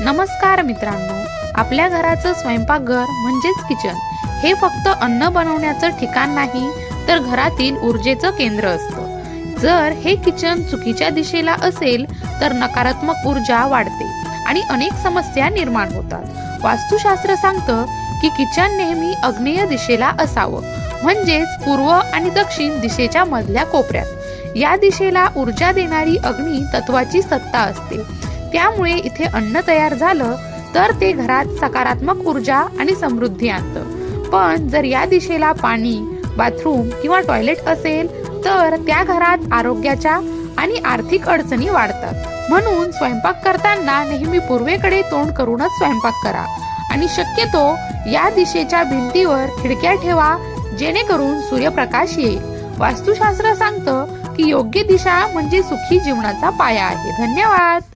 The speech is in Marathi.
नमस्कार मित्रांनो. आपल्या घराचं स्वयंपाकघर म्हणजेच किचन हे फक्त अन्न बनवण्याचं ठिकाण नाही तर घरातील ऊर्जेचं केंद्र असतं. जर हे किचन चुकीच्या दिशेला असेल तर नकारात्मक ऊर्जा वाढते आणि अनेक समस्या निर्माण होतात. वास्तुशास्त्र सांगतं की किचन नेहमी अग्नेय दिशेला असावं. म्हणजेच पूर्व आणि दक्षिण दिशेच्या मधल्या कोपऱ्यात. या दिशेला ऊर्जा देणारी अग्नी तत्वाची सत्ता असते. त्यामुळे इथे अन्न तयार झालं तर ते घरात सकारात्मक ऊर्जा आणि समृद्धी आणतं. पण जर या दिशेला पाणी बाथरूम किंवा टॉयलेट असेल तर त्या घरात आरोग्याच्या आणि आर्थिक अडचणी वाढतात. म्हणून स्वयंपाक करताना नेहमी पूर्वेकडे तोंड करूनच स्वयंपाक करा. आणि शक्यतो या दिशेच्या भिंतीवर खिडक्या ठेवा जेणेकरून सूर्यप्रकाश येईल. वास्तुशास्त्र सांगतं की योग्य दिशा म्हणजे सुखी जीवनाचा पाया आहे. धन्यवाद!